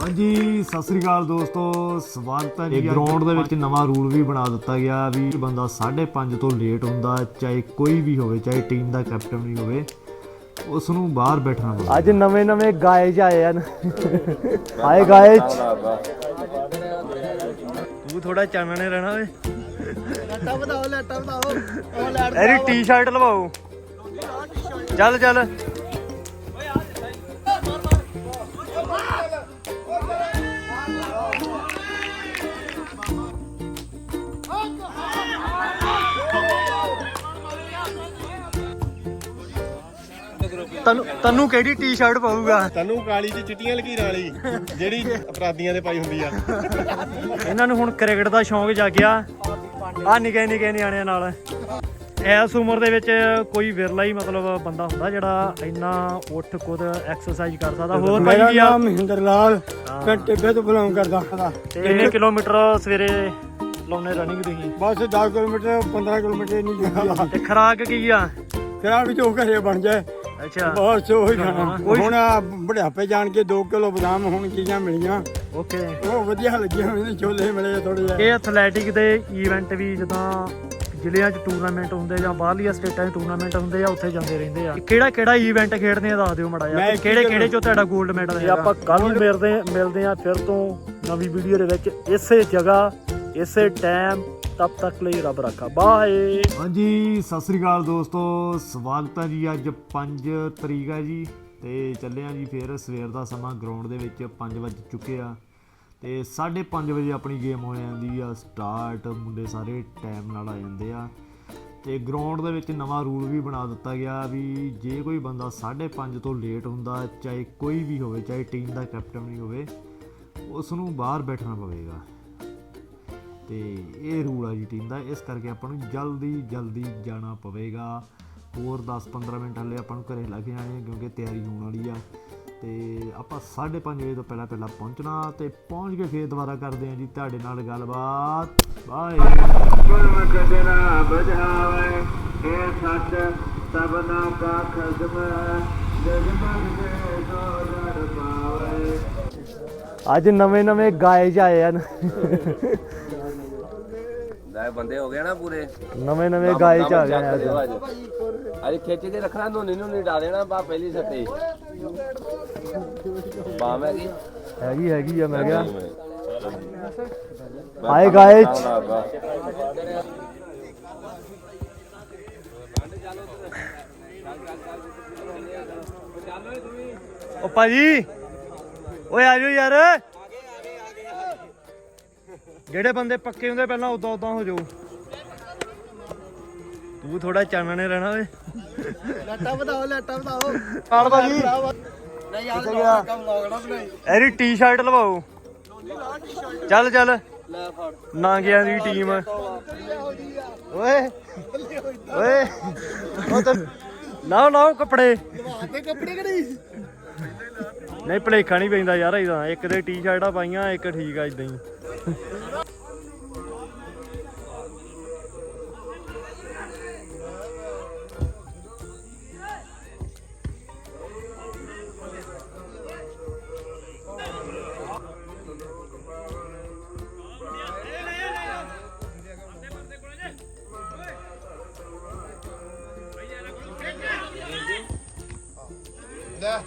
ਹਾਂਜੀ ਸਤਿ ਸ੍ਰੀ ਅਕਾਲ ਦੋਸਤੋ ਸਵਾਗਤ ਹੈ ਜੀ ਗਰਾਊਂਡ ਦੇ ਵਿੱਚ ਨਵਾਂ ਰੂਲ ਵੀ ਬਣਾ ਦਿੱਤਾ ਗਿਆ ਵੀ ਬੰਦਾ 5:30 ਤੋਂ ਲੇਟ ਹੁੰਦਾ ਚਾਹੇ ਕੋਈ ਵੀ ਹੋਵੇ ਚਾਹੇ ਟੀਮ ਦਾ ਕੈਪਟਨ ਵੀ ਹੋਵੇ ਉਸ ਨੂੰ ਬਾਹਰ ਬੈਠਣਾ ਪਊਗਾ ਅੱਜ ਨਵੇਂ ਨਵੇਂ ਗਾਏ ਚ ਆਏ ਹਨ। ਆਏ ਗਾਏ ਤੂੰ ਥੋੜਾ ਚਾਨਣੇ ਰਹਿਣਾ ਓਏ। ਲੈਟਾ ਵਧਾਓ ਲੈਟਾ ਵਧਾਓ। ਉਹ ਲੈਟ ਇਹਦੀ ਟੀ-ਸ਼ਰਟ ਲਵਾਓ। ਚੱਲ ਚੱਲ। ਤੈਨੂੰ ਤੈਨੂੰ ਕਿਹੜੀ ਟੀ-ਸ਼ਰਟ ਪਾਊਗਾ? ਤੈਨੂੰ ਕਾਲੀ ਤੇ ਚਿੱਟੀਆਂ ਲਕੀਰਾਂ ਵਾਲੀ ਜਿਹੜੀ ਅਪਰਾਧੀਆਂ ਦੇ ਪਾਈ ਹੁੰਦੀ ਆ। ਇਹਨਾਂ ਨੂੰ ਹੁਣ ਕ੍ਰਿਕਟ ਦਾ ਸ਼ੌਂਕ ਜਾਗਿਆ। ਆ ਨਿੱਕੇ ਨਿੱਕੇ ਨਿਆਣਿਆਂ ਨਾਲ। ਇਸ ਉਮਰ ਦੇ ਵਿੱਚ ਕੋਈ ਵਿਰਲਾ ਹੀ ਮਤਲਬ ਬੰਦਾ ਹੁੰਦਾ ਜਿਹੜਾ ਇੰਨਾ ਉੱਠ ਕੁਦ ਐਕਸਰਸਾਈਜ਼ ਕਰ ਸਕਦਾ ਹੋਰ ਭਾਈ ਮੇਰਾ ਆ? ਨਾਮ ਮਹਿੰਦਰ ਲਾਲ ਮੈਂ ਟਿੱਬੇ ਤੋਂ ਬਿਲੋਂਗ ਕਰਦਾ। ਕਿੰਨੇ ਕਿਲੋਮੀਟਰ ਸਵੇਰੇ ਲਾਉਨੇ ਰਨਿੰਗ ਤੁਸੀਂ? ਬਸ 10 ਕਿਲੋਮੀਟਰ 15 ਕਿਲੋਮੀਟਰ ਨਹੀਂ ਜਾਂਦਾ ਤੇ ਖਰਾਕ ਕੀ ਆ? ਕਿਹੜਾ ਵੀ ਜੋ ਘਰੇ ਬਣ ਜਾਏ। ਅੱਛਾ। ਬਸ ਉਹ ਖਾਣਾ ਕੋਈ- ਹੁਣ ਆਹ ਬੁਢਾਪੇ ਜਾਣ ਕੇ 2 ਕਿਲੋ ਬਦਾਮ ਹੁਣ ਚੀਜ਼ਾਂ ਮਿਲੀਆਂ। ਓਕੇ। ਉਹ ਵਧੀਆ ਲੱਗੀਆਂ ਮੈਨੂੰ ਛੋਲੇ ਮਿਲੇ ਥੋੜੇ ਜਿਹੇ। ਇਹ ਐਥਲੈਟਿਕ ਦੇ ਇਵੈਂਟ ਵੀ ਜਦੋਂ ਜ਼ਿਲ੍ਹਿਆਂ 'ਚ ਟੂਰਨਾਮੈਂਟ ਹੁੰਦੇ ਜਾਂ ਬਾਹਰਲੀਆਂ ਸਟੇਟਾਂ 'ਚ ਟੂਰਨਾਮੈਂਟ ਹੁੰਦੇ ਆ ਉੱਥੇ ਜਾਂਦੇ ਰਹਿੰਦੇ ਆ। ਕਿਹੜਾ ਕਿਹੜਾ ਇਵੈਂਟ ਖੇਡਦੇ ਆ ਦੱਸ ਦਿਓ ਮੜਾ ਮੈਂ ਇੱਕ ਕਿਹੜੇ ਕਿਹੜੇ 'ਚੋਂ ਤੁਹਾਡਾ 골ਡ ਮੈਡਲ ਹੈ ਆਪਾਂ ਕੱਲ ਮਿਲਦੇ ਮਿਲਦੇ ਆ ਫਿਰ ਤੋਂ ਨਵੀਂ ਵੀਡੀਓ ਦੇ ਵਿੱਚ ਇਸੇ ਜਗ੍ਹਾ ਇਸੇ ਟਾਈਮ ਤਬ ਤੱਕ ਲਈ ਰੱਬ ਰੱਖਾ। ਬਾਏ। ਹਾਂਜੀ, ਸਤਿ ਸ੍ਰੀ ਅਕਾਲ ਦੋਸਤੋ। ਸਵਾਗਤ ਹੈ ਜੀ ਅੱਜ 5 ਤਰੀਕ ਹੈ ਜੀ। ਤੇ ਚੱਲੇ ਆ ਜੀ ਫੇਰ ਸਵੇਰ ਦਾ ਸਮਾਂ। ਗਰਾਊਂਡ ਦੇ ਵਿੱਚ 5 ਵਜੇ ਚੁੱਕੇ ਆ। ਤੇ 5:30 ਵਜੇ ਆਪਣੀ ਗੇਮ ਹੋ ਜਾਂਦੀ ਆ। ਸਟਾਰਟ। ਮੁੰਡੇ ਸਾਰੇ ਟਾਈਮ ਨਾਲ ਆ ਜਾਂਦੇ ਆ। ਤੇ ਗਰਾਊਂਡ ਦੇ ਵਿੱਚ ਨਵਾਂ ਰੂਲ ਵੀ ਬਣਾ ਦਿੱਤਾ ਗਿਆ ਵੀ ਜੇ ਕੋਈ ਬੰਦਾ 5:30 ਤੋਂ ਲੇਟ ਹੁੰਦਾ, ਚਾਹੇ ਕੋਈ ਵੀ ਹੋਵੇ, ਚਾਹੇ ਟੀਮ ਦਾ ਕੈਪਟਨ ਵੀ ਹੋਵੇ ਉਸ ਨੂੰ ਬਾਹਰ ਬੈਠਣਾ ਪਵੇਗਾ। ਤੇ ਇਹ ਰੂਲ ਆ ਜੀ ਟੀਮ ਦਾ। ਇਸ ਕਰਕੇ ਆਪਾਂ ਨੂੰ ਜਲਦੀ ਜਲਦੀ ਜਾਣਾ ਪਵੇਗਾ। ਹੋਰ 10-15 ਮਿੰਟ ਹਲੇ ਆਪਾਂ ਨੂੰ ਘਰੇ ਲੱਗ ਜਾਣੇ ਕਿਉਂਕਿ ਤਿਆਰੀ ਹੋਣ ਵਾਲੀ ਆ। ਤੇ ਆਪਾਂ 5:30 ਵਜੇ ਤੋਂ ਪਹਿਲਾਂ ਪਹਿਲਾਂ ਪਹੁੰਚਣਾ ਤੇ ਪਹੁੰਚ ਕੇ ਫੇਰ ਦੁਬਾਰਾ ਕਰਦੇ ਆ ਜੀ ਤੁਹਾਡੇ ਨਾਲ ਗੱਲਬਾਤ। ਬਾਏ ਗੁਰਮ ਕਦਨਾ ਬਝਾਵੇ ਇਹ ਸੱਚ ਸਭਨਾ ਕਾ ਖਸਮ ਜਗਮਗ ਦੇ ਸੋ ਪਾਵੇ ਅੱਜ ਨਵੇਂ ਨਵੇਂ ਗਾਏ ਜਾਏ ਹਨ। ਲੈ ਬੰਦੇ ਹੋ ਗਏ ਨਾ ਪੂਰੇ। ਨਵੇਂ ਨਵੇਂ ਗਾਏ ਚ ਆ ਗਏ ਆ ਅੱਜ। ਅੱਜ। ਖਿੱਚ ਕੇ ਰੱਖਣਾ ਧੋਨੀ ਨੂੰ ਨਹੀਂ ਡਾ ਦੇਣਾ ਬਾ ਪਹਿਲੀ ਸੱਟੇ ਬਾਮ ਹੈ ਕੀ? ਹੈਗੀ ਹੈਗੀ ਆ ਮੈਂ ਕਿਹਾ। ਆਏ ਗਾਏ ਚ। ਓ ਭਾਜੀ ਓਏ ਆ ਜਾਓ ਯਾਰ। ਜਿਹੜੇ ਬੰਦੇ ਪੱਕੇ ਹੁੰਦੇ ਪਹਿਲਾਂ ਉਦਾਂ ਉਦਾਂ ਹੋ ਜਾਓ ਤੂੰ ਥੋੜਾ ਚਾਨਣੇ ਰਹਿਣਾ ਓਏ। ਲੈਟਾ ਵਧਾਓ ਲੈਟਾ ਵਧਾਓ। ਆੜ ਭਾਜੀ। ਨਹੀਂ ਯਾਰ ਕੰਮ ਲਾਉਣਾ ਬਣਾਈ ਇਹਦੀ ਟੀ-ਸ਼ਰਟ ਲਵਾਓ। ਚੱਲ ਚੱਲ। ਲੈ ਫੜ। ਨਾਂਗਿਆਂ ਦੀ ਟੀਮ ਓਏ। ਓਏ। ਉਹ ਤਾਂ ਲਾਓ ਲਾਓ ਕੱਪੜੇ। ਤੇ ਕੱਪੜੇ ਕਿਹੜੀ ਨਹੀਂ? ਭਲੇਖਾ ਨਹੀਂ ਪੈਂਦਾ ਯਾਰ ਇਹਦਾ। ਇੱਕ ਦੇ ਟੀ-ਸ਼ਰਟਾਂ ਪਾਈਆਂ ਇੱਕ ਠੀਕ ਆ ਇਦਾਂ ਹੀ। Yeah.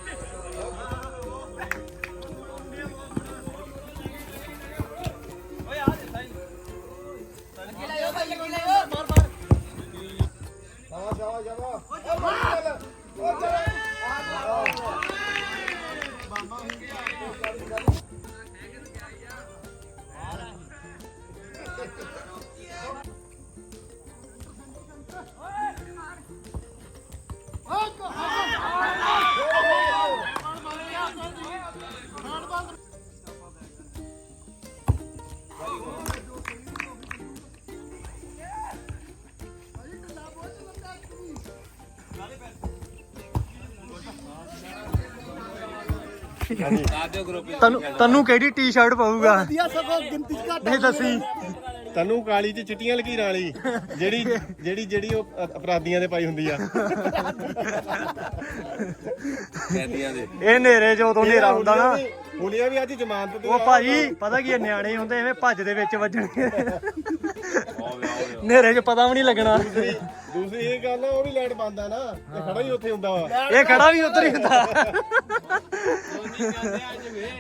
ਤੈਨੂੰ ਤੈਨੂੰ ਕਿਹੜੀ ਟੀ-ਸ਼ਰਟ ਪਾਊਗਾ? ਵਧੀਆ ਸਗੋਂ ਗਿਣਤੀ ਘੱਟ ਨਹੀਂ ਦੱਸੀ। ਤੈਨੂੰ ਕਾਲੀ ਚ ਚਿੱਟੀਆਂ ਲਕੀਰਾਂ ਵਾਲੀ ਜਿਹੜੀ ਜਿਹੜੀ ਜਿਹੜੀ ਉਹ ਅਪਰਾਧੀਆਂ ਦੇ ਪਾਈ ਹੁੰਦੀ ਆ। ਕੈਦੀਆਂ ਦੇ। ਇਹ ਹਨੇਰੇ ਚ ਉਦੋਂ ਹਨੇਰਾ ਹੁੰਦਾ ਨਾ। ਹੁਲੀਆ ਵੀ ਅੱਜ ਜ਼ਮਾਨਤ ਤੇ ਉਹ ਭਾਜੀ ਪਤਾ ਕੀ ਨਿਆਣੇ ਹੁੰਦੇ ਐਵੇਂ ਭੱਜ ਦੇ ਵਿੱਚ ਵੱਜਣਗੇ ਹਨੇਰੇ ਚ ਪਤਾ ਵੀ ਨਹੀਂ ਲੱਗਣਾ। ਦੂਸਰੀ ਇਹ ਗੱਲ ਆ ਉਹ ਵੀ ਲਾਈਟ ਬੰਦ ਆ ਨਾ। ਇਹ ਖੜਾ ਹੀ ਉੱਥੇ ਹੁੰਦਾ ਵਾ। ਇਹ ਖੜਾ ਵੀ ਉੱਧਰ ਹੀ ਹੁੰਦਾ।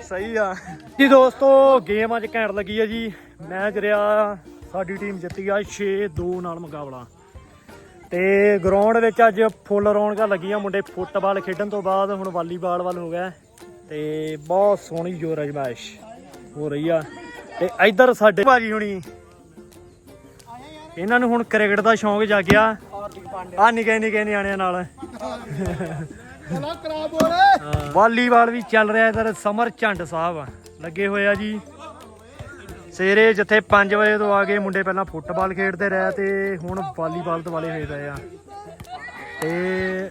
ਸਹੀ ਆ। ਜੀ ਦੋਸਤੋ ਗੇਮ ਅੱਜ ਘੈਂਟ ਲੱਗੀ ਆ ਜੀ। ਮੈਚ ਰਿਹਾ ਸਾਡੀ ਟੀਮ ਜਿੱਤੀ ਆ 6-2 ਨਾਲ ਮੁਕਾਬਲਾ। ਤੇ ਗਰਾਊਂਡ ਵਿੱਚ ਅੱਜ ਫੁੱਲ ਰੌਣਕਾਂ ਲੱਗੀਆਂ ਮੁੰਡੇ ਫੁੱਟਬਾਲ ਖੇਡਣ ਤੋਂ ਬਾਅਦ ਹੁਣ ਵਾਲੀਬਾਲ ਵੱਲ ਹੋ ਗਿਆ। ਤੇ ਬਹੁਤ ਸੋਹਣੀ ਜੋਰ ਅਜਮਾਇਸ਼ ਹੋ ਰਹੀ ਆ। ਤੇ ਇੱਧਰ ਸਾਡੇ ਭਾਜੀ ਹੁਣੀ ਇਹਨਾਂ ਨੂੰ ਹੁਣ ਕ੍ਰਿਕਟ ਦਾ ਸ਼ੌਂਕ ਜਾਗਿਆ। ਆ ਨਿੱਕੇ ਨਿੱਕੇ ਨਿਆਣਿਆਂ ਨਾਲ। ਹਾਂ, ਵਾਲੀਬਾਲ ਵੀ ਚੱਲ ਰਿਹਾ ਇਧਰ ਸਮਰ ਝੰਡ ਸਾਹਿਬ। ਲੱਗੇ ਹੋਏ ਆ ਜੀ। ਸਵੇਰੇ ਜਿੱਥੇ 5 ਵਜੇ ਤੋਂ ਆ ਕੇ ਮੁੰਡੇ ਪਹਿਲਾਂ ਫੁੱਟਬਾਲ ਖੇਡਦੇ ਰਹੇ ਤੇ ਹੁਣ ਵਾਲੀਬਾਲ ਤੋਂ ਵਾਲੇ ਹੋਏ ਪਏ ਆ। ਤੇ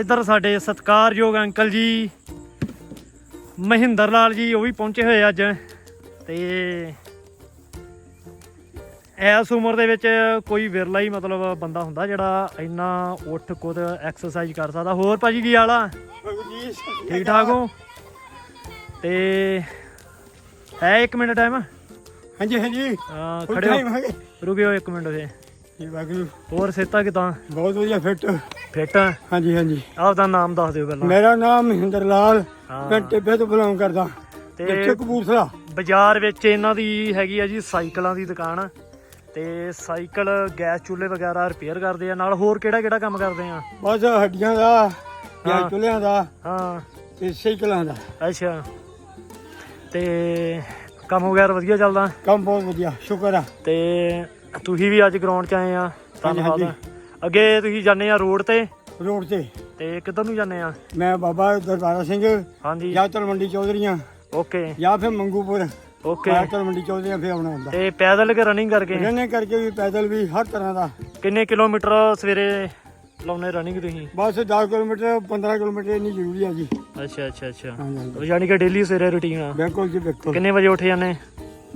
ਇਧਰ ਸਾਡੇ ਸਤਿਕਾਰਯੋਗ ਅੰਕਲ ਜੀ ਮਹਿੰਦਰ ਲਾਲ ਜੀ ਉਹ ਵੀ ਪਹੁੰਚੇ ਹੋਏ ਅੱਜ। ਤੇ ਇਸ ਉਮਰ ਦੇ ਵਿੱਚ ਕੋਈ ਵਿਰਲਾ ਹੀ ਮਤਲਬ ਬੰਦਾ ਹੁੰਦਾ ਜਿਹੜਾ ਇੰਨਾ ਉੱਠ ਕੁਦ ਐਕਸਰਸਾਈਜ਼ ਕਰ ਸਕਦਾ। ਹੋਰ ਭਾਜੀ ਕੀ ਹਾਲ ਆ? ਠੀਕ ਠਾਕ ਹੋ? ਤੇ ਹੈ 1 ਮਿੰਟ ਟਾਈਮ ਹਾਂਜੀ ਹਾਂਜੀ। ਖੜੇ ਹੋ। ਰੁਕਿਓ 1 ਮਿੰਟ ਬਾਕੀ ਹੋਰ ਸੇਤਾ ਕਿਦਾਂ? ਬਹੁਤ ਵਧੀਆ ਫਿੱਟ ਫਿੱਟ ਹਾਂਜੀ ਹਾਂਜੀ। ਆਪਦਾ ਨਾਮ ਦੱਸ ਦਿਓ ਪਹਿਲਾਂ ਮੇਰਾ ਨਾਮ ਮਹਿੰਦਰ ਲਾਲ। ਮੈਂ ਟਿੱਬੇ ਤੋਂ ਬਿਲੋਂਗ ਕਰਦਾ। ਤੇ ਕਪੂਰਥਲਾ। ਬਾਜ਼ਾਰ ਵਿੱਚ ਇਹਨਾਂ ਦੀ ਹੈਗੀ ਆ ਜੀ ਸਾਈਕਲਾਂ ਦੀ ਦੁਕਾਨ। ਤੇ ਸਾਈਕਲ ਗੈਸ ਚੁੱਲ੍ਹੇ ਵਗੈਰਾ ਰਿਪੇਅਰ ਕਰਦੇ ਆ। ਨਾਲ ਹੋਰ ਕਿਹੜਾ ਕਿਹੜਾ ਕੰਮ ਕਰਦੇ ਆ? ਬਸ ਹੱਡੀਆਂ ਦਾ। ਜਾਂ ਚੁੱਲ੍ਹਿਆਂ ਦਾ ਹਾਂ। ਤੇ ਸਾਈਕਲਾਂ ਦਾ। ਅੱਛਾ। ਤੇ ਕੰਮ ਵਗੈਰਾ ਵਧੀਆ ਚੱਲਦਾ? ਕੰਮ ਬਹੁਤ ਵਧੀਆ ਸ਼ੁਕਰ ਆ। ਤੇ ਤੁਸੀਂ ਵੀ ਅੱਜ ਗਰਾਊਂਡ 'ਚ ਆਏ ਆ। ਧੰਨਵਾਦ। ਅੱਗੇ ਤੁਸੀਂ ਜਾਂਦੇ ਆ ਰੋਡ ਤੇ? ਰੋਡ ਤੇ। ਤੇ ਕਿੱਧਰ ਨੂੰ ਜਾਂਦੇ ਆ? ਮੈਂ ਬਾਬਾ ਦਰਬਾਰਾ ਸਿੰਘ ਹਾਂਜੀ। ਜਾਂ ਤਲਵੰਡੀ ਚੌਧਰੀਆਂ ਓਕੇ ਜਾਂ ਫਿਰ ਮੰਗੂਪੁਰ। ਓਕੇ ਜਾਂ ਤਲਵੰਡੀ ਚੌਧਰੀਆਂ ਫਿਰ ਆਉਣਾ ਹੁੰਦਾ। ਤੇ ਪੈਦਲ ਕਿ ਰਨਿੰਗ ਕਰਕੇ? ਰਨੇ ਕਰਕੇ ਵੀ ਪੈਦਲ ਵੀ ਹਰ ਤਰ੍ਹਾਂ ਦਾ। ਕਿੰਨੇ ਕਿਲੋਮੀਟਰ ਸਵੇਰੇ ਲਾਉਨੇ ਰਨਿੰਗ ਤੁਸੀਂ? ਬਸ 10 ਕਿਲੋਮੀਟਰ 15 ਕਿਲੋਮੀਟਰ ਇੰਨੀ ਜ਼ਰੂਰੀ ਆ ਜੀ। ਅੱਛਾ ਅੱਛਾ ਅੱਛਾ। ਯਾਨੀ ਕਿ ਡੇਲੀ ਸਵੇਰੇ ਰੁਟੀਨ ਆ। ਬਿਲਕੁਲ ਜੀ ਬਿਲਕੁਲ। ਕਿੰਨੇ ਵਜੇ ਉੱਠ ਜਾਂਦੇ?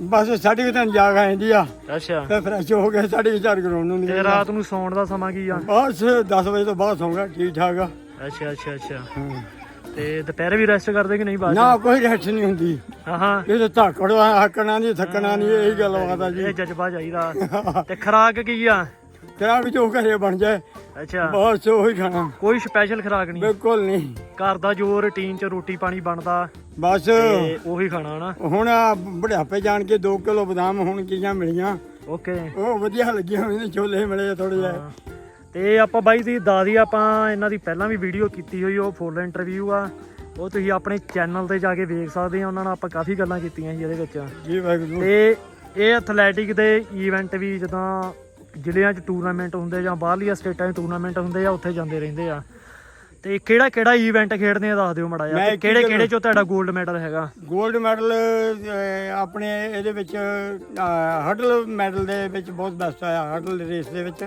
ਬਸ ਸਾਡੀ ਤਾਂ ਜਾਗ ਆਂਦੀ ਆ। ਅੱਛਾ। ਫਿਰ ਫਰੈਸ਼ ਹੋ ਕੇ ਸਾਡੀ ਚਾਰ ਗਰਾਉਂਡ ਨੂੰ ਤੇ ਰਾਤ ਨੂੰ ਸੌਣ ਦਾ ਸਮਾਂ ਕੀ ਆ? ਬਸ 10 ਵਜੇ ਤੋਂ ਬਾਅਦ ਸੌਂਗਾ ਠੀਕ ਠਾਕ ਆ। ਅੱਛਾ ਅੱਛਾ ਅੱਛਾ। ਹਾਂ। ਤੇ ਦੁਪਹਿਰੇ ਵੀ ਰੈਸਟ ਕਰਦੇ ਕਿ ਨਹੀਂ ਬਾਅਦ ਨਾ ਕੋਈ ਰੈਸਟ ਨਹੀਂ ਹੁੰਦੀ। ਹਾਂ ਹਾਂ ਇਹ ਤਾਂ ਧਾਕੜਵਾ ਹੱਕਣਾ ਨਹੀਂ ਥੱਕਣਾ ਨਹੀਂ ਇਹੀ ਗੱਲ ਆ ਜੀ। ਇਹ ਜਜ਼ਬਾ ਚਾਹੀਦਾ। ਤੇ ਖਰਾਕ ਕੀ ਆ? ਤੇਰਾ ਵੀ ਜੋ ਘਰੇ ਬਣ ਜਾਏ। ਅੱਛਾ। ਬਸ ਉਹੀ ਖਾਣਾ। ਕੋਈ ਸਪੈਸ਼ਲ ਖਰਾਕ ਨਹੀਂ। ਬਿਲਕੁਲ ਨਹੀਂ। ਘਰ ਦਾ ਜੋ ਰੁਟੀਨ ਚ ਰੋਟੀ ਪਾਣੀ ਬਣਦਾ ਬਸ। ਉਹੀ ਖਾਣਾ ਹਨਾ ਹੁਣ ਆ ਬੁਢਾਪੇ ਜਾਣ ਕੇ 2 ਕਿਲੋ ਬਦਾਮ ਹੁਣ ਕੀਆਂ ਮਿਲੀਆਂ। ਓਕੇ ਉਹ ਵਧੀਆ ਲੱਗੀਆਂ ਹੋਈਆਂ ਛੋਲੇ ਮਿਲੇ ਥੋੜੇ ਜਿਹੇ। ਤੇ ਆਪਾਂ ਬਾਈ ਦੀ ਦਾਦੀ ਆਪਾਂ ਇਹਨਾਂ ਦੀ ਪਹਿਲਾਂ ਵੀ ਵੀਡੀਓ ਕੀਤੀ ਹੋਈ ਉਹ ਫੁੱਲ ਇੰਟਰਵਿਊ ਆ। ਉਹ ਤੁਸੀਂ ਆਪਣੇ ਚੈਨਲ ਤੇ ਜਾ ਕੇ ਵੇਖ ਸਕਦੇ ਆ ਉਹਨਾਂ ਨਾਲ ਆਪਾਂ ਕਾਫੀ ਗੱਲਾਂ ਕੀਤੀਆਂ ਸੀ ਇਹਦੇ ਵਿੱਚ। ਜੀ ਵਾਹਿਗੁਰੂ। ਤੇ ਇਹ ਐਥਲੈਟਿਕ ਦੇ ਇਵੈਂਟ ਵੀ ਜਦੋਂ ਜ਼ਿਲ੍ਹਿਆਂ 'ਚ ਟੂਰਨਾਮੈਂਟ ਹੁੰਦੇ ਜਾਂ ਬਾਹਰਲੀਆਂ ਸਟੇਟਾਂ 'ਚ ਟੂਰਨਾਮੈਂਟ ਹੁੰਦੇ ਆ ਉੱਥੇ ਜਾਂਦੇ ਰਹਿੰਦੇ ਆ। ਤੇ ਕਿਹੜਾ ਕਿਹੜਾ ਇਵੈਂਟ ਖੇਡਦੇ ਆ ਦੱਸ ਦਿਓ ਮੜਾ ਇੱਕ ਕਿਹੜੇ ਕਿਹੜੇ 'ਚੋਂ ਤੁਹਾਡਾ 골ਡ ਮੈਡਲ ਹੈਗਾ? 골ਡ ਮੈਡਲ ਆਪਣੇ ਇਹਦੇ ਵਿੱਚ ਹਡਲ ਮੈਡਲ ਦੇ ਵਿੱਚ ਬਹੁਤ ਬੈਸਟ ਆਇਆ ਹਡਲ ਰੇਸ ਦੇ ਵਿੱਚ।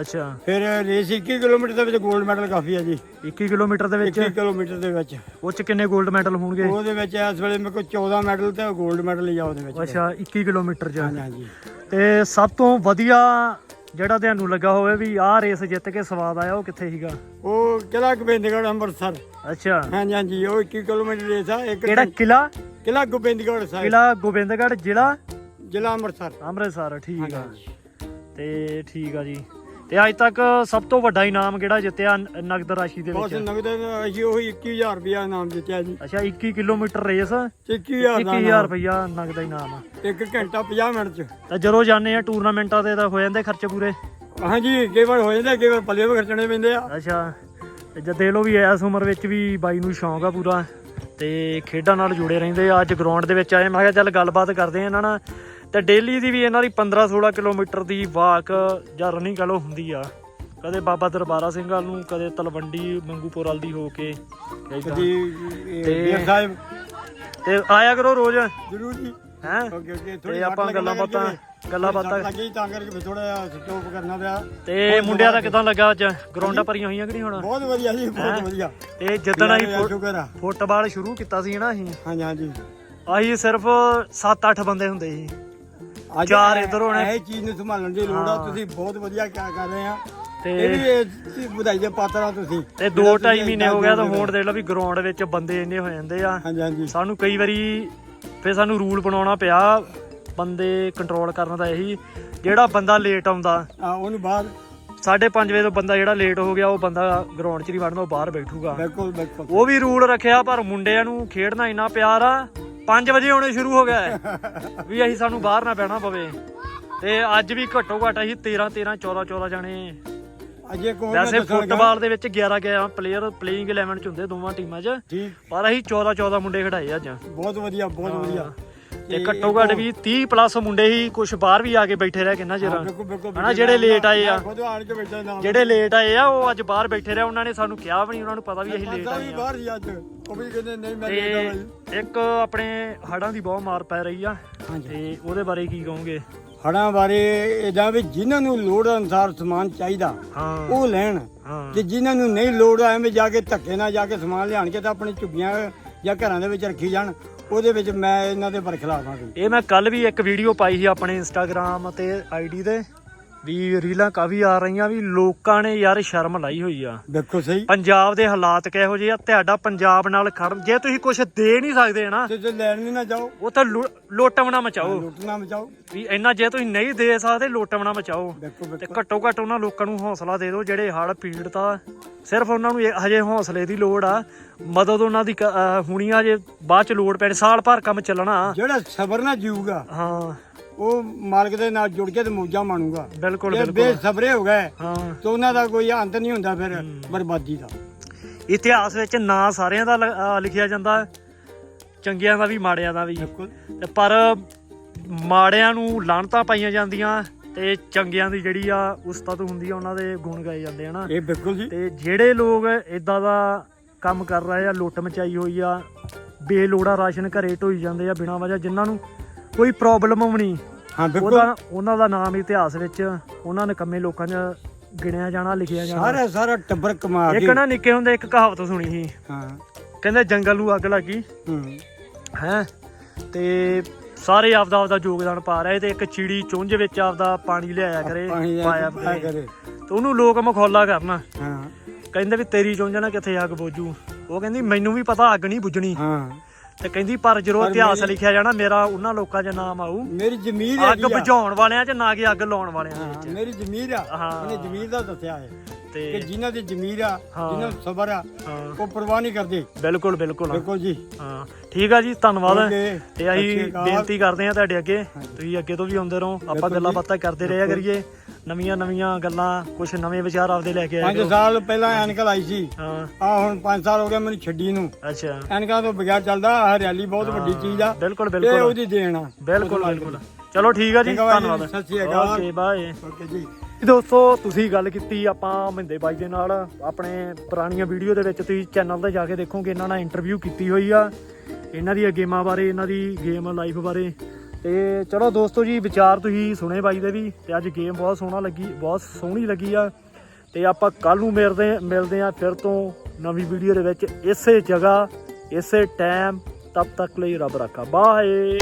ਅੱਛਾ। ਫਿਰ ਰੇਸ 21 ਕਿਲੋਮੀਟਰ ਦੇ ਵਿੱਚ 골ਡ ਮੈਡਲ ਕਾਫੀ ਆ ਜੀ। 21 ਕਿਲੋਮੀਟਰ ਦੇ ਵਿੱਚ? 21 ਕਿਲੋਮੀਟਰ ਦੇ ਵਿੱਚ। ਉਹ ਚ ਕਿੰਨੇ 골ਡ ਮੈਡਲ ਹੋਣਗੇ? ਉਹਦੇ ਵਿੱਚ ਇਸ ਵੇਲੇ ਮੇਰੇ ਕੋਲ 14 ਮੈਡਲ ਤੇ 골ਡ ਮੈਡਲ ਹੀ ਆ ਉਹਦੇ ਵਿੱਚ। ਅੱਛਾ 21 ਕਿਲੋਮੀਟਰ ਚ। ਹਾਂ ਜੀ ਤੇ ਸਭ ਤੋਂ ਵਧੀਆ ਜਿਹੜਾ ਤੁਹਾਨੂੰ ਲੱਗਾ ਹੋਵੇ ਵੀ ਆਹ ਰੇਸ ਜਿੱਤ ਕੇ ਸਵਾਦ ਆਇਆ ਉਹ ਕਿੱਥੇ ਸੀਗਾ? ਉਹ ਕਿਲਾ ਗੋਬਿੰਦਗੜ੍ਹ ਅੰਮ੍ਰਿਤਸਰ। ਅੱਛਾ। ਹਾਂ ਜੀ ਹਾਂ ਜੀ ਉਹ 21 ਕਿਲੋਮੀਟਰ ਰੇਸ ਆ ਇੱਕ ਕਿਹੜਾ ਕਿਲਾ ਕਿਲਾ ਗੋਬਿੰਦਗੜ੍ਹ ਸਾਹਿਬ। ਕਿਲਾ ਗੋਬਿੰਦਗੜ੍ਹ ਜ਼ਿਲ੍ਹਾ ਜ਼ਿਲ੍ਹਾ ਅੰਮ੍ਰਿਤਸਰ। ਅੰਮ੍ਰਿਤਸਰ ਠੀਕ ਆ। ਤੇ ਠੀਕ ਆ ਜੀ। ਤੇ ਅੱਜ ਤੱਕ ਸਭ ਤੋਂ ਵੱਡਾ ਇਨਾਮ ਕਿਹੜਾ ਜਿੱਤਿਆ ਨ- ਨਗਦ ਰਾਸ਼ੀ ਦੇ ਬਸ ਵਿੱਚ? ਨਗਦ ਅਸੀਂ ਉਹੀ 21000 ਰੁਪਇਆ ਨਾਮ ਜਿੱਤਿਆ ਜੀ। ਅੱਛਾ 21 ਕਿਲੋਮੀਟਰ ਰੇਸ? 21000 ਦਾ 21000 ਰੁਪਇਆ ਨਗਦ ਇਨਾਮ ਆ। ਇੱਕ ਘੰਟਾ 50 ਮਿੰਟ ਚ। ਤਾਂ ਜਦੋਂ ਜਾਂਦੇ ਆ ਟੂਰਨਾਮੈਂਟਾਂ ਤੇ ਤਾਂ ਹੋ ਜਾਂਦੇ ਖਰਚੇ ਪੂਰੇ? ਹਾਂਜੀ ਕਈ ਵਾਰ ਹੋ ਜਾਂਦਾ ਕਈ ਵਾਰ ਪੱਲੇ ਵੀ ਖਰਚਣੇ ਪੈਂਦੇ ਆ। ਅੱਛਾ ਤੇ ਜਦ ਦੇ ਲੋ ਵੀ ਇਸ ਉਮਰ ਵਿੱਚ ਵੀ ਬਾਈ ਨੂੰ ਸ਼ੌਂਕ ਆ ਪੂਰਾ ਤੇ ਖੇਡਾਂ ਨਾਲ ਜੁੜੇ ਰਹਿੰਦੇ ਆ ਅੱਜ ਗਰਾਊਂਡ ਦੇ ਵਿੱਚ ਆਏ ਮੈਂ ਕਿਹਾ ਚੱਲ ਗੱਲਬਾਤ ਕਰਦੇ ਆ ਇਹਨਾਂ ਨਾਲ। ਤੇ ਡੇਲੀ ਦੀ ਵੀ ਇਹਨਾਂ ਦੀ 15 16 ਕਿਲੋਮੀਟਰ ਦੀ ਵਾਕ ਜਾਂ ਰਨਿੰਗ ਕਹ ਲੋ ਹੁੰਦੀ ਆ। ਕਦੇ ਬਾਬਾ ਦਰਬਾਰਾ ਸਿੰਘ ਵੱਲ ਨੂੰ ਕਦੇ ਤਲਵੰਡੀ ਮੰਗੂਪੁਰ ਵੱਲ ਦੀ ਹੋ ਕੇ। ਜੀ ਤੇ- ਵੀਰ ਸਾਹਿਬ। ਤੇ ਆਇਆ ਕਰੋ ਰੋਜ਼। ਜਰੂਰ ਜੀ। ਹੈ? ਤੇ ਆਪਾਂ ਗੱਲਾਂ ਬਾਤਾਂ ਗੱਲਾਂ ਬਾਤਾਂ ਲੱਗੀ ਤਾਂ ਕਰਕੇ ਥੋੜਾ ਜਿਹਾ ਸਟਾਪ ਕਰਨਾ ਪਿਆ। ਤੇ ਮੁੰਡਿਆਂ ਦਾ ਕਿਦਾਂ ਲੱਗਾ ਅੱਜ? ਗਰਾਊਂਡਾਂ ਭਰੀਆਂ ਹੋਈਆਂ ਕਿ ਨਹੀਂ ਹੁਣ? ਬਹੁਤ ਵਧੀਆ ਜੀ ਬਹੁਤ ਵਧੀਆ। ਤੇ ਜਿੱਦਣ ਅਸੀਂ ਫੁੱਟਬਾਲ ਸ਼ੁਰੂ ਕੀਤਾ ਸੀ ਨਾ ਅਸੀਂ। ਹਾਂਜੀ ਹਾਂਜੀ। ਅਸੀਂ ਸਿਰਫ 7-8 ਬੰਦੇ ਹੁੰਦੇ ਸੀ। ਅੱਜ ਚਾਰ ਇੱਧਰ ਹੋਣੇ। ਇਹ ਚੀਜ਼ ਨੂੰ ਸੰਭਾਲਣ ਦੀ ਲੋੜ ਆ। ਤੁਸੀਂ ਬਹੁਤ ਵਧੀਆ ਕਿਆ ਕਰ ਰਹੇ ਆ। ਤੇ ਇਹ ਵੀ ਇਹ ਚੀਜ਼ ਵਧਾਈ ਦੇ ਪਾਤਰ ਆ ਤੁਸੀਂ। ਤੇ ਜਿਹੜਾ 2 ਤੁਸੀਂ 2.5 ਮਹੀਨੇ ਹੋ ਗਿਆ ਤਾਂ ਹੁਣ ਦੇਖ ਲਓ ਵੀ ਗਰਾਊਂਡ ਵਿੱਚ ਬੰਦੇ ਇੰਨੇ ਹੋ ਜਾਂਦੇ ਆ। ਹਾਂਜੀ ਹਾਂਜੀ। ਸਾਨੂੰ ਕਈ ਵਾਰੀ ਫੇ ਸਾਨੂੰ ਰੂਲ ਬਣਾਉਣਾ ਪਿਆ ਬੰਦੇ ਕੰਟਰੋਲ ਕਰਨ ਦਾ ਇਹੀ ਜਿਹੜਾ ਬੰਦਾ ਲੇਟ ਆਉਂਦਾ। ਆ ਉਹਨੂੰ ਬਾਅਦ 5:30 ਵਜੇ ਤੋਂ ਬੰਦਾ ਜਿਹੜਾ ਲੇਟ ਹੋ ਗਿਆ ਉਹ ਬੰਦਾ ਗਰਾਊਂਡ 'ਚ ਨਹੀਂ ਵੜਨਾ ਉਹ ਬਾਹਰ ਬੈਠੂਗਾ। ਬਿਲਕੁਲ ਬਿਲਕੁਲ। ਉਹ ਵੀ ਰੂਲ ਰੱਖਿਆ ਪਰ ਮੁੰਡਿਆਂ ਨੂੰ ਖੇਡਣਾ ਇੰਨਾ ਪਿਆਰ ਆ 5 ਵਜੇ ਆਉਣੇ ਸ਼ੁਰੂ ਹੋ ਗਿਆ ਹੈ। ਵੀ ਅਸੀਂ ਸਾਨੂੰ ਬਾਹਰ ਨਾ ਬਹਿਣਾ ਪਵੇ। ਤੇ ਅੱਜ ਵੀ ਘੱਟੋ ਘੱਟ ਅਸੀਂ 13 13 14 14 ਜਾਣੇ। ਅਜੇ ਮੈਂ ਵੈਸੇ। ਫੁੱਟਬਾਲ ਦੇ ਵਿੱਚ 11 11 ਪਲੇਅਰ ਪਲੇਇੰਗ 11 ਚ ਹੁੰਦੇ ਦੋਵਾਂ ਟੀਮਾਂ 'ਚ। ਪਰ ਅਸੀਂ 14 14 ਮੁੰਡੇ ਖੜਾਏ ਅੱਜ। ਬਹੁਤ ਵਧੀਆ ਬਹੁਤ ਵਧੀਆ। ਤੇ ਘੱਟੋ ਘੱਟ ਵੀ 30 ਪਲੱਸ ਮੁੰਡੇ ਹੀ ਕੁਝ ਬਾਹਰ ਵੀ ਆ ਕੇ ਬੈਠੇ ਰਹੇ ਕਿੰਨਾ ਚਿਰ। ਹਾਂ, ਹਨਾ ਜਿਹੜੇ ਲੇਟ ਆਏ ਆ। ਜਿਹੜੇ ਲੇਟ ਆਏ ਆ ਉਹ ਅੱਜ ਬਾਹਰ ਬੈਠੇ ਰਹੇ ਉਹਨਾਂ ਨੇ ਸਾਨੂੰ ਕਿਹਾ ਵੀ ਨਹੀਂ ਉਹਨਾਂ ਨੂੰ ਪਤਾ ਵੀ ਅਸੀਂ ਲੇਟ ਆਏ ਆ। ਬਾਹਰ ਸੀ ਅੱਜ। ਉਹ ਵੀ ਕਹਿੰਦੇ ਨਹੀਂ ਮੈਂ ਲੇਟ ਆ ਭਾਈ ਤੇ ਇੱਕ ਆਪਣੇ ਹੜਾਂ ਦੀ ਬਹੁਤ ਮਾਰ ਪੈ ਰਹੀ ਆ। ਤੇ ਉਹਦੇ ਬਾਰੇ ਕੀ ਕਹੋਗੇ? ਹੜਾਂ ਬਾਰੇ ਇਦਾਂ ਵੀ ਜਿਨ੍ਹਾਂ ਨੂੰ ਲੋੜ ਅਨੁਸਾਰ ਸਮਾਨ ਚਾਹੀਦਾ ਹਾਂ। ਉਹ ਲੈਣ। ਹਾਂ। ਤੇ ਜਿਨ੍ਹਾਂ ਨੂੰ ਨਹੀਂ ਲੋੜ ਐਵੇਂ ਜਾ ਕੇ ਧੱਕੇ ਨਾਲ ਜਾ ਕੇ ਸਮਾਨ ਲਿਆਣ ਕੇ ਤਾਂ ਆਪਣੀ ਝੁੱਗੀਆਂ ਜਾਂ ਘਰਾਂ ਦੇ ਵਿੱਚ ਰੱਖੀ ਜਾਣ। ਉਹਦੇ ਵਿੱਚ ਮੈਂ ਇਹਨਾਂ ਦੇ ਬਰਖਲਾਫ ਹਾਂ ਇਹ ਮੈਂ ਕੱਲ ਵੀ ਇੱਕ ਵੀਡੀਓ ਪਾਈ ਸੀ ਆਪਣੇ ਇੰਸਟਾਗ੍ਰam ਤੇ ਆਈਡੀ ਤੇ। ਵੀ ਰੀਲਾਂ ਕਾਫੀ ਆ ਰਹੀਆਂ ਵੀ ਲੋਕਾਂ ਨੇ ਯਾਰ ਸ਼ਰਮ ਲਾਈ ਹੋਈ ਆ। ਬਿਲਕੁਲ ਸਹੀ। ਪੰਜਾਬ ਦੇ ਹਾਲਾਤ ਕਿਹੋ ਜਿਹੇ ਆ ਤੁਹਾਡਾ ਪੰਜਾਬ ਨਾਲ ਖੜਨ ਜੇ ਤੁਸੀਂ ਕੁਝ ਦੇ ਨਹੀਂ ਸਕਦੇ ਨਾ ਜੇ ਲੈਣ ਵੀ ਨਾ ਜਾਓ। ਉਹ ਤਾਂ ਲੋਟਵਣਾ ਮਚਾਓ। ਲੁੱਟਣਾ ਮਚਾਓ। ਵੀ ਇੰਨਾ ਜੇ ਤੁਸੀਂ ਨਹੀਂ ਦੇ ਸਕਦੇ ਲੋਟਵਣਾ ਮਚਾਓ। ਤੇ ਘੱਟੋ ਘੱਟ ਉਹਨਾਂ ਲੋਕਾਂ ਨੂੰ ਹੌਸਲਾ ਦੇ ਦਿਓ ਜਿਹੜੇ ਹੜ੍ਹ ਪੀੜਤ ਸਿਰਫ ਉਹਨਾਂ ਨੂੰ ਹਜੇ ਹੌਸਲੇ ਦੀ ਲੋੜ ਆ। ਮਦਦ ਉਹਨਾਂ ਦੀ ਹੋਣੀ ਆ ਜੇ ਬਾਅਦ ਚ ਲੋੜ ਪੈਣੀ ਸਾਲ ਭਰ ਕੰਮ ਚੱਲਣਾ। ਜਿਹੜਾ ਸਬਰ ਨਾਲ ਜੀਊਗਾ ਹਾਂ। ਉਹ ਮਾਲਕ ਦੇ ਨਾਲ ਜੁੜ ਕੇ ਤੇ ਮੌਜਾਂ ਮਾਣੂਗਾ। ਬਿਲਕੁਲ ਜੇ ਬਿਲਕੁਲ। ਬੇਸਬਰੇ ਹੋ ਗਏ ਹਾਂ। ਤਾਂ ਉਹਨਾਂ ਦਾ ਕੋਈ ਅੰਤ ਨਹੀਂ ਹੁੰਦਾ ਫਿਰ ਬਰਬਾਦੀ ਦਾ। ਇਤਿਹਾਸ ਵਿੱਚ ਨਾਂ ਸਾਰਿਆਂ ਦਾ ਲ- ਅਹ ਲਿਖਿਆ ਜਾਂਦਾ ਚੰਗਿਆਂ ਦਾ ਵੀ ਮਾੜਿਆਂ ਦਾ ਵੀ। ਬਿਲਕੁਲ। ਤੇ ਪਰ ਮਾੜਿਆਂ ਨੂੰ ਲਾਹਣਤਾਂ ਪਾਈਆਂ ਜਾਂਦੀਆਂ ਤੇ ਚੰਗਿਆਂ ਦੀ ਜਿਹੜੀ ਆ ਉਸਤਤ ਹੁੰਦੀ ਆ ਉਹਨਾਂ ਦੇ ਗੁਣ ਗਾਏ ਜਾਂਦੇ ਹਨਾ ਇਹ ਬਿਲਕੁਲ ਜੀ। ਤੇ ਜਿਹੜੇ ਲੋਕ ਇਦਾਂ ਦਾ ਕੰਮ ਕਰ ਰਹੇ ਆ ਲੁੱਟ ਮਚਾਈ ਹੋਈ ਆ ਬੇਲੋੜਾ ਰਾਸ਼ਨ ਘਰੇ ਢੋਈ ਜਾਂਦੇ ਆ ਬਿਨਾਂ ਵਜ੍ਹਾ ਜਿਨ੍ਹਾਂ ਨੂੰ ਕੋਈ ਪ੍ਰੋਬਲਮ ਨਹੀਂ। ਹਾਂ ਬਿਲਕੁਲ। ਉਹਦਾ ਉਹਨਾਂ ਦਾ ਨਾਮ ਇਤਿਹਾਸ ਵਿੱਚ ਉਹਨਾਂ ਨਕੰਮੇ ਲੋਕਾਂ 'ਚ ਗਿਣਿਆ ਜਾਣਾ ਲਿਖਿਆ ਜਾਣਾ। ਸਾਰਾ ਸਾਰਾ ਟੱਬਰ ਕਮਾ ਇੱਕ ਕੇ ਨਾ ਨਿੱਕੇ ਹੁੰਦੇ ਇੱਕ ਕਹਾਵਤ ਸੁਣੀ ਸੀ। ਹਾਂ। ਕਹਿੰਦੇ ਜੰਗਲ ਨੂੰ ਅੱਗ ਲੱਗੀ। ਹੂੰ। ਹੈ? ਤੇ ਸਾਰੇ ਆਪਦਾ ਆਪਦਾ ਯੋਗਦਾਨ ਪਾ ਰਹੇ ਤੇ ਇੱਕ ਚਿੜੀ ਚੁੰਝ ਵਿੱਚ ਆਪਦਾ ਪਾਣੀ ਲਿਆਇਆ ਕਰੇ ਪਾਇਆ ਕਰੇ। ਤੇ ਉਹਨੂੰ ਲੋਕ ਮਖੌਲਾ ਕਰਨਾ। ਹਾਂ। ਕਹਿੰਦੇ ਵੀ ਤੇਰੀ ਚੁੰਝ ਨਾਲ ਕਿੱਥੇ ਅੱਗ ਬੋਝੂ? ਉਹ ਕਹਿੰਦੀ ਮੈਨੂੰ ਵੀ ਪਤਾ ਅੱਗ ਨਹੀਂ ਬੁਝਣੀ। ਹਾਂ। ਤੇ ਕਹਿੰਦੀ ਪਰ ਜਦੋਂ ਇਤਿਹਾਸ ਲਿਖਿਆ ਜਾਣਾ ਮੇਰਾ ਉਹਨਾਂ ਲੋਕਾਂ 'ਚ ਨਾਮ ਆਊ। ਮੇਰੀ ਜ਼ਮੀਰ ਅੱਗ ਹੈਗੀ ਆ। ਬੁਝਾਉਣ ਵਾਲਿਆਂ 'ਚ ਨਾ ਕਿ ਅੱਗ ਲਾਉਣ ਵਾਲਿਆਂ ਦੇ ਹਾਂ, ਵਿੱਚ। ਮੇਰੀ ਜ਼ਮੀਰ ਆ। ਹਾਂ। ਉਹਨੇ ਜ਼ਮੀਰ ਦਾ ਦੱਸਿਆ ਹੈ ਕਿ ਤੇ ਜਿਨ੍ਹਾਂ ਦੀ ਜ਼ਮੀਰ ਆ ਹਾਂ। ਜਿਨ੍ਹਾਂ ਨੂੰ ਸਬਰ ਆ ਹਾਂ। ਉਹ ਪਰਵਾਹ ਨਹੀਂ ਕਰਦੇ। ਬਿਲਕੁਲ ਬਿਲਕੁਲ। ਬਿਲਕੁਲ ਜੀ। ਹਾਂ। ਠੀਕ ਆ ਜੀ ਧੰਨਵਾਦ। ਤੇ ਅਸੀਂ। ਬੇਨਤੀ ਕਰਦੇ ਹਾਂ ਤੁਹਾਡੇ ਅੱਗੇ। ਤੁਸੀਂ ਅੱਗੇ ਤੋਂ ਵੀ ਆਉਂਦੇ ਰਹੋ। ਆਪਾਂ ਗੱਲਾਂ। ਬਾਤਾਂ ਕਰਦੇ ਰਿਹਾ ਕਰੀਏ। ਨਵੀਆਂ ਨਵੀਆਂ ਗੱਲਾਂ ਕੁਝ ਨਵੇਂ ਵਿਚਾਰ ਆਪਦੇ ਲੈ ਕੇ ਆਇਆ 5 ਕਰੋ ਸਾਲ ਪਹਿਲਾਂ ਐਨਕ ਲਾਈ ਸੀ। ਹਾਂ। ਆ ਹੁਣ 5 ਸਾਲ ਹੋ ਗਏ ਮੈਨੂੰ ਛੱਡੀ ਨੂੰ। ਅੱਛਾ। ਐਨਕਾਂ ਤੋਂ ਬਗੈਰ ਚੱਲਦਾ ਹਰਿਆਲੀ ਬਹੁਤ ਵੱਡੀ ਚੀਜ਼ ਆ। ਬਿਲਕੁਲ ਇਹ ਬਿਲਕੁਲ ਉਹਦੀ ਦੇਣ ਆ। ਬਿਲਕੁਲ ਬਿਲਕੁਲ। ਚਲੋ ਠੀਕ ਆ ਜੀ, ਧੰਨਵਾਦ। ਸਤਿ ਸ਼੍ਰੀ ਅਕਾਲ। Okay bye. ਓਕੇ ਜੀ। ਦੋਸਤੋ ਤੁਸੀਂ ਗੱਲ ਕੀਤੀ ਆਪਾਂ ਮਹਿੰਦੇ ਬਾਈ ਦੇ ਨਾਲ। ਆਪਣੇ ਪੁਰਾਣੀਆਂ ਵੀਡੀਓ ਦੇ ਵਿੱਚ ਤੁਸੀਂ ਚੈਨਲ ਤੇ ਜਾ ਕੇ ਦੇਖੋਗੇ ਇਹਨਾਂ ਨਾਲ ਇੰਟਰਵਿਊ ਕੀਤੀ ਹੋਈ ਆ। ਇਹਨਾਂ ਦੀਆਂ ਗੇਮਾਂ ਬਾਰੇ ਇਹਨਾਂ ਦੀ ਗੇਮ ਲਾਈਫ ਬਾਰੇ। ਤੇ ਚਲੋ ਦੋਸਤੋ ਜੀ, ਵਿਚਾਰ ਤੁਸੀਂ ਸੁਣੇ ਬਾਈ ਦੇ ਵੀ, ਤੇ ਅੱਜ ਗੇਮ ਬਹੁਤ ਸੋਹਣਾ ਲੱਗੀ, ਬਹੁਤ ਸੋਹਣੀ ਲੱਗੀ ਆ। ਤੇ ਆਪਾਂ ਕੱਲ ਨੂੰ ਮਿਲਦੇ ਮਿਲਦੇ ਆ ਫਿਰ ਤੋਂ ਨਵੀਂ ਵੀਡੀਓ ਦੇ ਵਿੱਚ, ਇਸੇ ਜਗ੍ਹਾ, ਇਸੇ ਟਾਈਮ ਤਬ ਤੱਕ ਲਈ ਰੱਬ ਰੱਖਾ। ਬਾਏ!